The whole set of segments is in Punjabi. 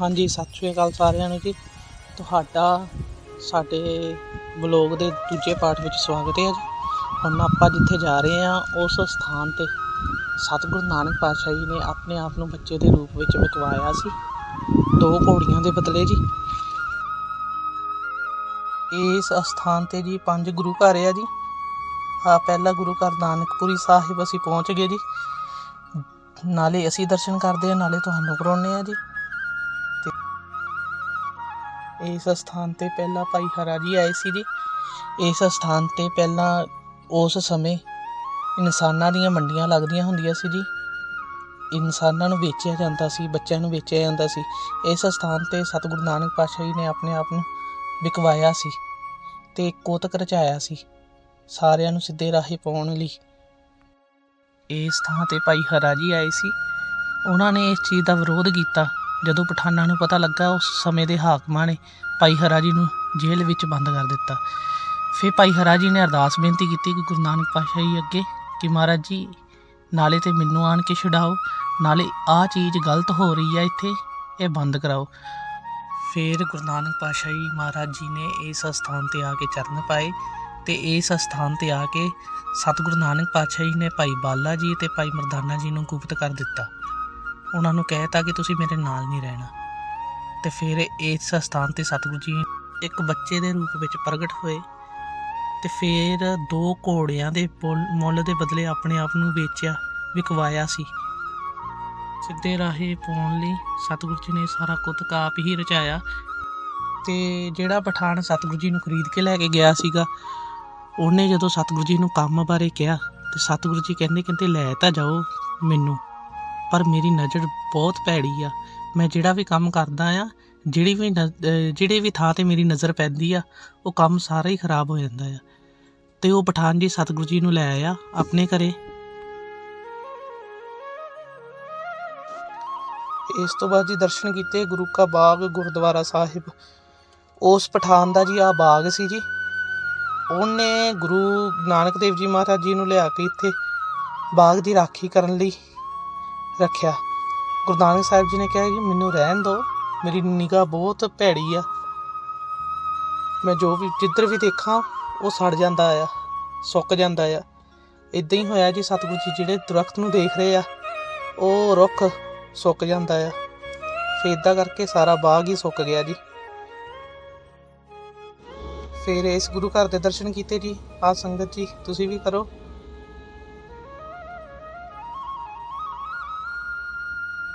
ਹਾਂਜੀ, ਸਤਿ ਸ਼੍ਰੀ ਅਕਾਲ ਸਾਰਿਆਂ ਨੂੰ ਜੀ। ਤੁਹਾਡਾ ਸਾਡੇ ਬਲੌਗ ਦੇ ਦੂਜੇ ਪਾਰਟ ਵਿੱਚ ਸਵਾਗਤ ਹੈ ਜੀ। ਹੁਣ ਆਪਾਂ ਜਿੱਥੇ ਜਾ ਰਹੇ ਹਾਂ, ਉਸ ਸਥਾਨ ਤੇ ਸਤਿਗੁਰੂ ਨਾਨਕ ਪਾਤਸ਼ਾਹ ਜੀ ਨੇ ਆਪਣੇ ਆਪ ਨੂੰ ਬੱਚੇ ਦੇ ਰੂਪ ਵਿੱਚ ਵਿਖਵਾਇਆ ਸੀ। ਦੋ ਘੋੜੀਆਂ ਦੇ ਬਦਲੇ ਜੀ। ਇਸ ਸਥਾਨ ਤੇ ਜੀ ਪੰਜ ਗੁਰੂ ਘਰ ਆ ਜੀ। ਆ ਪਹਿਲਾ ਗੁਰੂ ਘਰ ਨਾਨਕਪੁਰੀ ਸਾਹਿਬ ਅਸੀਂ ਪਹੁੰਚ ਗਏ ਜੀ। ਨਾਲੇ ਅਸੀਂ ਦਰਸ਼ਨ ਕਰਦੇ ਹਾਂ, ਨਾਲੇ ਤੁਹਾਨੂੰ ਕਰਾਉਂਦੇ ਆ ਜੀ। ਇਸ ਸਥਾਨ ਤੇ ਪਹਿਲਾਂ ਭਾਈ ਹਰਾ ਜੀ ਆਏ ਸੀ ਜੀ। ਇਸ ਸਥਾਨ ਤੇ ਪਹਿਲਾਂ ਉਸ ਸਮੇਂ ਇਨਸਾਨਾਂ ਦੀਆਂ ਮੰਡੀਆਂ ਲੱਗਦੀਆਂ ਹੁੰਦੀਆਂ ਸੀ ਜੀ। ਇਨਸਾਨਾਂ ਨੂੰ ਵੇਚਿਆ ਜਾਂਦਾ ਸੀ, ਬੱਚਿਆਂ ਨੂੰ ਵੇਚਿਆ ਜਾਂਦਾ ਸੀ। ਇਸ ਸਥਾਨ ਤੇ ਸਤਿਗੁਰੂ ਨਾਨਕ ਪਾਤਸ਼ਾਹ ਜੀ ਨੇ ਆਪਣੇ ਆਪ ਨੂੰ ਵਿਕਵਾਇਆ ਸੀ ਤੇ ਕੋਤਕ ਰਚਾਇਆ ਸੀ ਸਾਰਿਆਂ ਨੂੰ ਸਿੱਧੇ ਰਾਹੇ ਪਾਉਣ ਲਈ। ਇਸ ਥਾਂ ਤੇ ਭਾਈ ਹਰਾ ਜੀ ਆਏ ਸੀ। ਉਹਨਾਂ ਨੇ ਇਸ ਚੀਜ਼ ਦਾ ਵਿਰੋਧ ਕੀਤਾ। ਜਦੋਂ ਪਠਾਨਾਂ ਨੂੰ ਪਤਾ ਲੱਗਾ, ਉਸ ਸਮੇਂ ਦੇ ਹਾਕਮਾਂ ਨੇ ਭਾਈ ਹਰਾ ਜੀ ਨੂੰ ਜੇਲ੍ਹ ਵਿੱਚ ਬੰਦ ਕਰ ਦਿੱਤਾ। ਫਿਰ ਭਾਈ ਹਰਾ ਜੀ ਨੇ ਅਰਦਾਸ ਬੇਨਤੀ ਕੀਤੀ ਕਿ ਗੁਰੂ ਨਾਨਕ ਪਾਤਸ਼ਾਹ ਜੀ ਅੱਗੇ ਕਿ ਮਹਾਰਾਜ ਜੀ, ਨਾਲੇ ਤੇ ਮੈਨੂੰ ਆਣ ਕੇ ਛਡਾਓ, ਨਾਲੇ ਆਹ ਚੀਜ਼ ਗਲਤ ਹੋ ਰਹੀ ਹੈ ਇੱਥੇ ਇਹ ਬੰਦ ਕਰਾਓ। ਫਿਰ ਗੁਰੂ ਨਾਨਕ ਪਾਤਸ਼ਾਹ ਜੀ ਮਹਾਰਾਜ ਜੀ ਨੇ ਇਸ ਸਥਾਨ ਤੇ ਆ ਕੇ ਚਰਨ ਪਾਏ ਤੇ ਇਸ ਸਥਾਨ ਤੇ ਆ ਕੇ ਸਤਿਗੁਰੂ ਨਾਨਕ ਪਾਤਸ਼ਾਹ ਜੀ ਨੇ ਭਾਈ ਬਾਲਾ ਜੀ ਤੇ ਭਾਈ ਮਰਦਾਨਾ ਜੀ ਨੂੰ ਗੁਪਤ ਕਰ ਦਿੱਤਾ। ਉਹਨਾਂ ਨੂੰ ਕਹਿਤਾ ਕਿ ਤੁਸੀਂ ਮੇਰੇ ਨਾਲ ਨਹੀਂ ਰਹਿਣਾ। ਤੇ ਫਿਰ ਇਸ ਸਥਾਨ ਤੇ ਸਤਿਗੁਰੂ ਜੀ ਇੱਕ ਬੱਚੇ ਦੇ ਰੂਪ ਵਿੱਚ ਪ੍ਰਗਟ ਹੋਏ। ਤੇ ਫਿਰ ਦੋ ਘੋੜਿਆਂ ਦੇ ਪੁੱਲ- ਮੁੱਲ ਦੇ ਬਦਲੇ ਆਪਣੇ ਆਪ ਨੂੰ ਵੇਚਿਆ, ਵਿਕਵਾਇਆ ਸੀ। ਸਿੱਧੇ ਰਾਹੇ ਪਾਉਣ ਲਈ ਸਤਿਗੁਰੂ ਜੀ ਨੇ ਸਾਰਾ ਕੁੱਤ ਆਪ ਹੀ ਰਚਾਇਆ। ਤੇ ਜਿਹੜਾ ਪਠਾਨ ਸਤਿਗੁਰੂ ਜੀ ਨੂੰ ਖਰੀਦ ਕੇ ਲੈ ਕੇ ਗਿਆ ਸੀਗਾ, ਉਹਨੇ ਜਦੋਂ ਸਤਿਗੁਰੂ ਜੀ ਨੂੰ ਕੰਮ ਬਾਰੇ ਕਿਹਾ, ਤੇ ਸਤਿਗੁਰੂ ਜੀ ਕਹਿੰਦੇ ਕਹਿੰਦੇ ਲੈ ਤਾਂ ਜਾਓ ਮੈਨੂੰ। ਪਰ ਮੇਰੀ ਨਜ਼ਰ ਬਹੁਤ ਭੈੜੀ ਆ। ਮੈਂ ਜਿਹੜਾ ਵੀ ਕੰਮ ਕਰਦਾ ਆ, ਜਿਹੜੀ ਵੀ ਨ- ਅਹ ਜਿਹੜੇ ਵੀ ਥਾਂ ਤੇ ਮੇਰੀ ਨਜ਼ਰ ਪੈਂਦੀ ਆ, ਉਹ ਕੰਮ ਸਾਰਾ ਹੀ ਖਰਾਬ ਹੋ ਜਾਂਦਾ ਆ। ਤੇ ਉਹ ਪਠਾਨ ਜੀ ਸਤਿਗੁਰੂ ਜੀ ਨੂੰ ਲੈ ਆਇਆ ਆਪਣੇ ਘਰੇ। ਇਸ ਤੋਂ ਬਾਅਦ ਜੀ ਦਰਸ਼ਨ ਕੀਤੇ, ਗੁਰੂ ਕਾ ਬਾਗ, ਗੁਰਦੁਆਰਾ ਸਾਹਿਬ। ਉਸ ਪਠਾਨ ਦਾ ਜੀ ਆ ਬਾਗ ਸੀ ਜੀ। ਉਹਨੇ ਗੁਰੂ ਨਾਨਕ ਦੇਵ ਜੀ ਮਹਾਰਾਜ ਜੀ ਨੂੰ ਲਿਆ ਕੇ ਇੱਥੇ ਬਾਗ ਦੀ ਰਾਖੀ ਕਰਨ ਲਈ ਰੱਖਿਆ। ਗੁਰੂ ਨਾਨਕ ਸਾਹਿਬ ਜੀ ਨੇ ਕਿਹਾ ਕਿ ਮੈਨੂੰ ਰਹਿਣ ਦਿਓ, ਮੇਰੀ ਨਿਗਾਹ ਬਹੁਤ ਭੈੜੀ ਆ। ਮੈਂ ਜੋ ਵੀ ਜਿੱਧਰ ਵੀ ਦੇਖਾਂ, ਉਹ ਸੜ ਜਾਂਦਾ ਆ, ਸੁੱਕ ਜਾਂਦਾ ਆ। ਇਦਾਂ ਹੀ ਹੋਇਆ ਜੀ, ਸਤਿਗੁਰੂ ਜੀ ਜਿਹੜੇ ਦਰਖਤ ਨੂੰ ਦੇਖ ਰਹੇ ਆ, ਉਹ ਰੁੱਖ ਸੁੱਕ ਜਾਂਦਾ ਆ। ਫਿਰ ਇਦਾਂ ਕਰਕੇ ਸਾਰਾ ਬਾਗ ਹੀ ਸੁੱਕ ਗਿਆ ਜੀ। ਫਿਰ ਇਸ ਗੁਰੂ ਘਰ ਦੇ ਦਰਸ਼ਨ ਕੀਤੇ ਜੀ। ਆ ਸੰਗਤ ਜੀ, ਤੁਸੀਂ ਵੀ ਕਰੋ।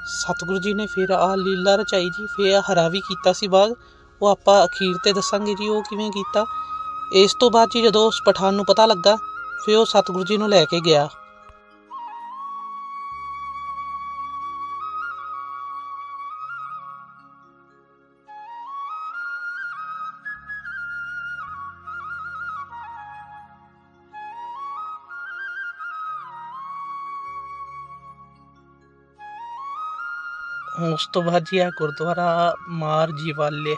ਸਤਿਗੁਰੂ ਜੀ ਨੇ ਫਿਰ ਆ ਲੀਲਾ ਰਚਾਈ ਜੀ, ਫਿਰ ਆ ਹਰਾ ਵੀ ਕੀਤਾ ਸੀ ਬਾਗ। ਉਹ ਆਪਾਂ ਅਖੀਰ ਤੇ ਦੱਸਾਂਗੇ ਜੀ ਉਹ ਕਿਵੇਂ ਕੀਤਾ। ਇਸ ਤੋਂ ਬਾਅਦ ਜੀ ਜਦੋਂ ਉਸ ਪਠਾਨ ਨੂੰ ਪਤਾ ਲੱਗਾ, ਫਿਰ ਉਹ ਸਤਿਗੁਰੂ ਜੀ ਨੂੰ ਲੈ ਕੇ ਗਿਆ। ਉਸ ਤੋਂ ਬਾਅਦ ਜੀ ਆ ਗੁਰਦੁਆਰਾ ਮਾਰ ਜੀ ਵਾਲੇ।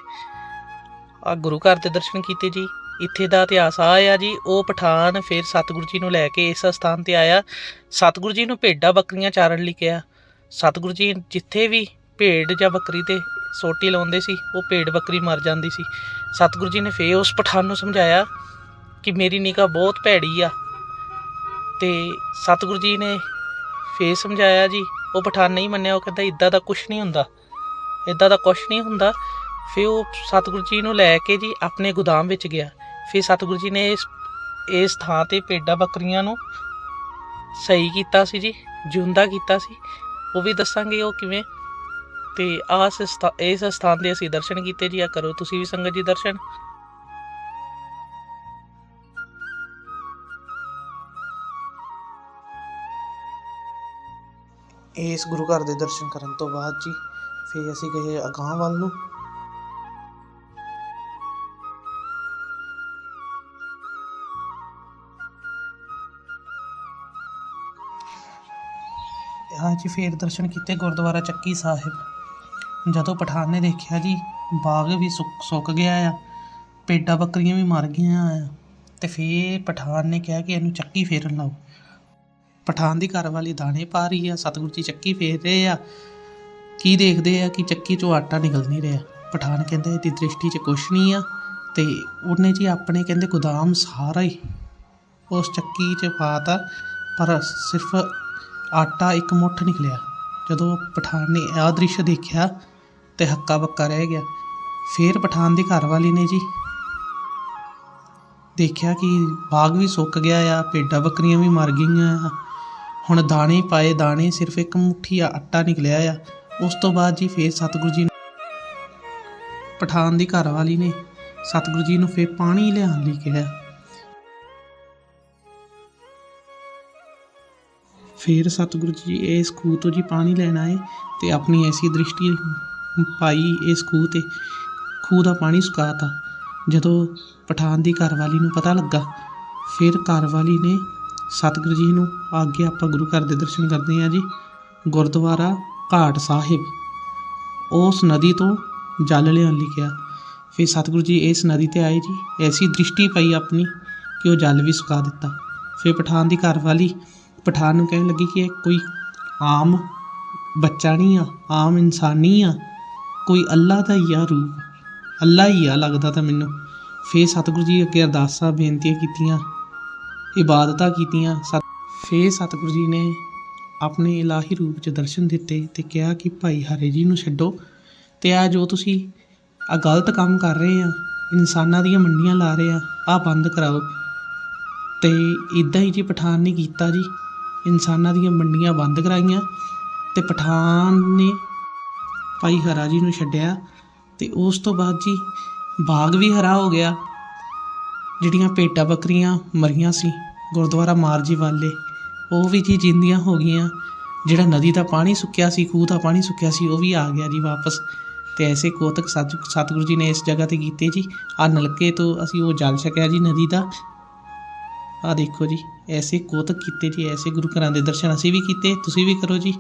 ਆ ਗੁਰੂ ਘਰ ਦੇ ਦਰਸ਼ਨ ਕੀਤੇ ਜੀ। ਇੱਥੇ ਦਾ ਇਤਿਹਾਸ ਆ ਆ ਜੀ, ਉਹ ਪਠਾਨ ਫਿਰ ਸਤਿਗੁਰੂ ਜੀ ਨੂੰ ਲੈ ਕੇ ਇਸ ਸਥਾਨ ਤੇ ਆਇਆ। ਸਤਿਗੁਰੂ ਜੀ ਨੂੰ ਭੇਡਾਂ ਬੱਕਰੀਆਂ ਚਾਰਨ ਲਈ ਕਿਹਾ। ਸਤਿਗੁਰੂ ਜੀ ਜਿੱਥੇ ਵੀ ਭੇਡ ਜਾਂ ਬੱਕਰੀ ਤੇ ਸੋਟੀ ਲਾਉਂਦੇ ਸੀ, ਉਹ ਭੇਡ ਬੱਕਰੀ ਮਰ ਜਾਂਦੀ ਸੀ। ਸਤਿਗੁਰੂ ਜੀ ਨੇ ਫੇਰ ਉਸ ਪਠਾਨ ਨੂੰ ਸਮਝਾਇਆ ਕਿ ਮੇਰੀ ਨਿਗਾਹ ਬਹੁਤ ਭੈੜੀ ਆ। ਤੇ ਸਤਿਗੁਰੂ ਜੀ ਨੇ ਫੇਰ ਸਮਝਾਇਆ ਜੀ ਉਹ ਪਠਾਨ ਨਹੀਂ ਮੰਨਿਆ, ਉਹ ਕਹਿੰਦਾ ਇਦਾਂ ਦਾ ਕੁਝ ਨਹੀਂ ਹੁੰਦਾ। ਇਦਾਂ ਦਾ ਕੁਝ ਨਹੀਂ ਹੁੰਦਾ। ਫਿਰ ਉਹ ਸਤਿਗੁਰੂ ਜੀ ਨੂੰ ਲੈ ਕੇ ਜੀ ਆਪਣੇ ਗੋਦਾਮ ਵਿੱਚ ਗਿਆ। ਫਿਰ ਸਤਿਗੁਰੂ ਜੀ ਨੇ ਇਸ ਇਸ ਥਾਂ ਤੇ ਭੇਡਾਂ ਬੱਕਰੀਆਂ ਨੂੰ ਸਹੀ ਕੀਤਾ ਸੀ ਜੀ, ਜਿਉਂਦਾ ਕੀਤਾ ਸੀ। ਉਹ ਵੀ ਦੱਸਾਂਗੇ ਉਹ ਕਿਵੇਂ। ਤੇ ਆਸ ਇਸ ਸਥਾਨ ਦੇ ਅਸੀਂ ਦਰਸ਼ਨ ਕੀਤੇ ਜੀ ਆ ਕਰੋ, ਤੁਸੀਂ ਵੀ ਸੰਗਤ ਜੀ ਦਰਸ਼ਨ। ਇਸ ਗੁਰੂ ਘਰ ਦੇ ਦਰਸ਼ਨ ਕਰਨ ਤੋਂ ਬਾਅਦ ਜੀ, ਫਿਰ ਅਸੀਂ ਗਏ ਅਗਾਂਹ ਵੱਲ ਨੂੰ। ਹਾਂਜੀ ਫਿਰ ਦਰਸ਼ਨ ਕੀਤੇ ਗੁਰਦੁਆਰਾ ਚੱਕੀ ਸਾਹਿਬ। ਜਦੋਂ ਪਠਾਨ ਨੇ ਦੇਖਿਆ ਜੀ, ਬਾਗ ਵੀ ਸੁੱਕ ਸੁੱਕ ਗਿਆ ਆ ਭੇਡਾਂ ਬੱਕਰੀਆਂ ਵੀ ਮਰ ਗਈਆਂ ਆ, ਤੇ ਫਿਰ ਪਠਾਨ ਨੇ ਕਿਹਾ ਕਿ ਇਹਨੂੰ ਚੱਕੀ ਫੇਰਨ ਲਾਓ। ਪਠਾਨ ਦੀ ਘਰ ਵਾਲੀ ਦਾਣੇ ਪਾ ਰਹੀ ਆ, ਸਤਿਗੁਰੂ ਜੀ ਚੱਕੀ ਫੇਰ ਰਹੇ ਆ। ਕੀ ਦੇਖਦੇ ਆ ਕਿ ਚੱਕੀ ਚੋਂ ਆਟਾ ਨਿਕਲ ਨਹੀਂ ਰਿਹਾ। ਪਠਾਨ ਕਹਿੰਦੇ ਇਹਦੀ ਦ੍ਰਿਸ਼ਟੀ 'ਚ ਕੁਛ ਨਹੀਂ ਆ ਤੇ ਉਹਨੇ ਜੀ ਆਪਣੇ ਕਹਿੰਦੇ ਗੋਦਾਮ ਸਾਰਾ ਹੀ ਉਸ ਚੱਕੀ 'ਚ ਪਾਤਾ, ਪਰ ਸਿਰਫ ਆਟਾ ਇੱਕ ਮੁੱਠ ਨਿਕਲਿਆ। ਜਦੋਂ ਪਠਾਨ ਨੇ ਇਹ ਦ੍ਰਿਸ਼ ਦੇਖਿਆ ਤੇ ਹੱਕਾ ਬੱਕਾ ਰਹਿ ਗਿਆ। ਫਿਰ ਪਠਾਨ ਦੀ ਘਰਵਾਲੀ ਨੇ ਜੀ ਦੇਖਿਆ ਕਿ ਬਾਗ ਵੀ ਸੁੱਕ ਗਿਆ ਆ, ਭੇਡਾਂ ਬੱਕਰੀਆਂ ਵੀ ਮਰ ਗਈਆਂ ਆ। ਹੁਣ ਦਾਣੇ ਪਾਏ, ਦਾਣੇ ਸਿਰਫ ਇੱਕ ਮੁੱਠੀ ਆਟਾ ਨਿਕਲਿਆ ਆ। ਉਸ ਤੋਂ ਬਾਅਦ ਜੀ ਫੇਰ ਸਤਿਗੁਰੂ ਜੀ ਪਠਾਨ ਦੀ ਘਰਵਾਲੀ ਨੇ ਸਤਿਗੁਰੂ ਜੀ ਨੂੰ ਫੇਰ ਪਾਣੀ ਲਿਆਉਣ ਲਈ ਕਿਹਾ। ਫਿਰ ਸਤਿਗੁਰੂ ਜੀ ਇਸ ਖੂਹ ਤੋਂ ਜੀ ਪਾਣੀ ਲੈਣ ਆਏ ਤੇ ਆਪਣੀ ਐਸੀ ਦ੍ਰਿਸ਼ਟੀ ਪਾਈ ਇਸ ਖੂਹ ਤੇ। ਖੂਹ ਦਾ ਪਾਣੀ ਸੁਕਾਤਾ। ਜਦੋਂ ਪਠਾਨ ਦੀ ਘਰਵਾਲੀ ਨੂੰ ਪਤਾ ਲੱਗਾ, ਫਿਰ ਘਰਵਾਲੀ ਨੇ ਸਤਿਗੁਰੂ ਜੀ ਨੂੰ ਅੱਗੇ ਆਪਾਂ ਗੁਰੂ ਘਰ ਦੇ ਦਰਸ਼ਨ ਕਰਦੇ ਹਾਂ ਜੀ। ਗੁਰਦੁਆਰਾ ਘਾਟ ਸਾਹਿਬ। ਉਸ ਨਦੀ ਤੋਂ ਜਲ ਲਿਆਉਣ ਲਈ ਕਿਹਾ। ਫਿਰ ਸਤਿਗੁਰੂ ਜੀ ਇਸ ਨਦੀ ਤੇ ਆਏ ਜੀ। ਐਸੀ ਦ੍ਰਿਸ਼ਟੀ ਪਈ ਆਪਣੀ ਕਿ ਉਹ ਜਲ ਵੀ ਸੁਕਾ ਦਿੱਤਾ। ਫਿਰ ਪਠਾਨ ਦੀ ਘਰਵਾਲੀ ਪਠਾਨ ਨੂੰ ਕਹਿਣ ਲੱਗੀ ਕਿ ਇਹ ਕੋਈ ਆਮ ਬੱਚਾ ਨਹੀਂ ਆ, ਆਮ ਇਨਸਾਨੀ ਆ। ਕੋਈ ਅੱਲਾ ਦਾ ਹੀ ਆ ਰੂਪ ਅੱਲਾ ਹੀ ਆ ਲੱਗਦਾ ਤਾਂ ਮੈਨੂੰ। ਫਿਰ ਸਤਿਗੁਰੂ ਜੀ ਅੱਗੇ ਅਰਦਾਸਾਂ ਬੇਨਤੀਆਂ ਕੀਤੀਆਂ। ਇਬਾਦਤਾਂ ਕੀਤੀਆਂ। ਸਤ ਫਿਰ ਸਤਿਗੁਰੂ ਜੀ ਨੇ ਆਪਣੇ ਇਲਾਹੀ ਰੂਪ 'ਚ ਦਰਸ਼ਨ ਦਿੱਤੇ ਤੇ ਕਿਹਾ ਕਿ, ਭਾਈ ਹਰੇ ਜੀ ਨੂੰ ਛੱਡੋ ਤੇ ਆ ਜੋ ਤੁਸੀਂ ਆ ਗਲਤ ਕੰਮ ਕਰ ਰਹੇ ਆ, ਇਨਸਾਨਾਂ ਦੀਆਂ ਮੰਡੀਆਂ ਲਾ ਰਹੇ ਆ ਆ ਬੰਦ ਕਰਾਓ। ਤੇ ਇਦਾਂ ਹੀ ਜੀ ਪਠਾਨ ਨੇ ਕੀਤਾ ਜੀ, ਇਨਸਾਨਾਂ ਦੀਆਂ ਮੰਡੀਆਂ ਬੰਦ ਕਰਾਈਆਂ ਤੇ ਪਠਾਨ ਨੇ ਭਾਈ ਹਰਾ ਜੀ ਨੂੰ ਛੱਡਿਆ ਤੇ ਉਸ ਤੋਂ ਬਾਅਦ ਜੀ ਬਾਗ ਵੀ ਹਰਾ ਹੋ ਗਿਆ। ਜਿਹੜੀਆਂ ਭੇਡਾਂ ਬੱਕਰੀਆਂ ਮਰੀਆਂ ਸੀ, ਗੁਰਦੁਆਰਾ ਮਾਰਜੀ ਵਾਲੇ, ਉਹ ਵੀ ਜੀ ਜਿੰਦੀਆਂ ਹੋ ਗਈਆਂ। ਜਿਹੜਾ ਨਦੀ ਦਾ ਪਾਣੀ ਸੁੱਕਿਆ ਸੀ, ਖੂਹ ਦਾ ਪਾਣੀ ਸੁੱਕਿਆ ਸੀ, ਉਹ ਵੀ ਆ ਗਿਆ ਜੀ ਵਾਪਸ। ਤੇ ਐਸੇ ਕੋਤਕ ਸਤ ਸਤਿਗੁਰੂ ਜੀ ਨੇ ਇਸ ਜਗ੍ਹਾ ਤੇ ਕੀਤੇ ਜੀ। ਆ ਨਲਕੇ ਤੋਂ ਅਸੀਂ ਉਹ ਜਲ ਛਕਿਆ ਜੀ ਨਦੀ ਦਾ। ਆ ਦੇਖੋ ਜੀ, ਐਸੇ ਕੋਤਕ ਕੀਤੇ ਜੀ, ਐਸੇ ਗੁਰੂ ਘਰਾਂ ਦੇ ਦਰਸ਼ਨ ਅਸੀਂ ਵੀ ਕੀਤੇ, ਤੁਸੀਂ ਵੀ ਕਰੋ ਜੀ।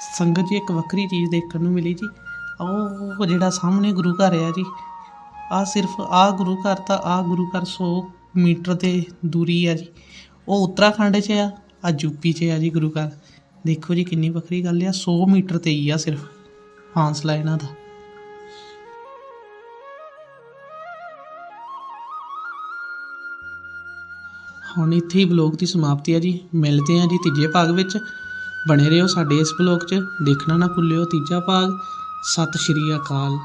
ਸੰਗਤ ਜੀ, ਇੱਕ ਵੱਖਰੀ ਚੀਜ਼ ਦੇਖਣ ਨੂੰ ਮਿਲੀ ਜੀ। ਉਹ ਜਿਹੜਾ ਸਾਹਮਣੇ ਗੁਰੂ ਘਰ ਆ ਜੀ ਆ ਸਿਰਫ ਆ ਗੁਰੂ ਘਰ ਤਾਂ ਆ ਗੁਰੂ ਘਰ 100 ਮੀਟਰ ਦੇ ਦੂਰੀ ਆ ਜੀ। ਉਹ ਉੱਤਰਾਖੰਡ 'ਚ ਆ ਆ ਯੂਪੀ 'ਚ ਆ ਜੀ ਗੁਰੂ ਘਰ। ਦੇਖੋ ਜੀ, ਕਿੰਨੀ ਵੱਖਰੀ ਗੱਲ ਆ 100 ਮੀਟਰ ਤੇ ਹੀ ਆ ਸਿਰਫ ਫਾਸਲਾ ਇਹਨਾਂ ਦਾ। ਹੁਣ ਇੱਥੇ ਹੀ ਬਲੌਗ ਦੀ ਸਮਾਪਤੀ ਆ ਜੀ। ਮਿਲਦੇ ਆ ਜੀ ਤੀਜੇ ਭਾਗ ਵਿੱਚ। ਬਣੇ ਰਹੋ ਸਾਡੇ ਇਸ ਬਲੌਗ 'ਚ। ਦੇਖਣਾ ਨਾ ਭੁੱਲਿਓ ਤੀਜਾ ਭਾਗ। ਸਤਿ ਸ਼੍ਰੀ ਅਕਾਲ।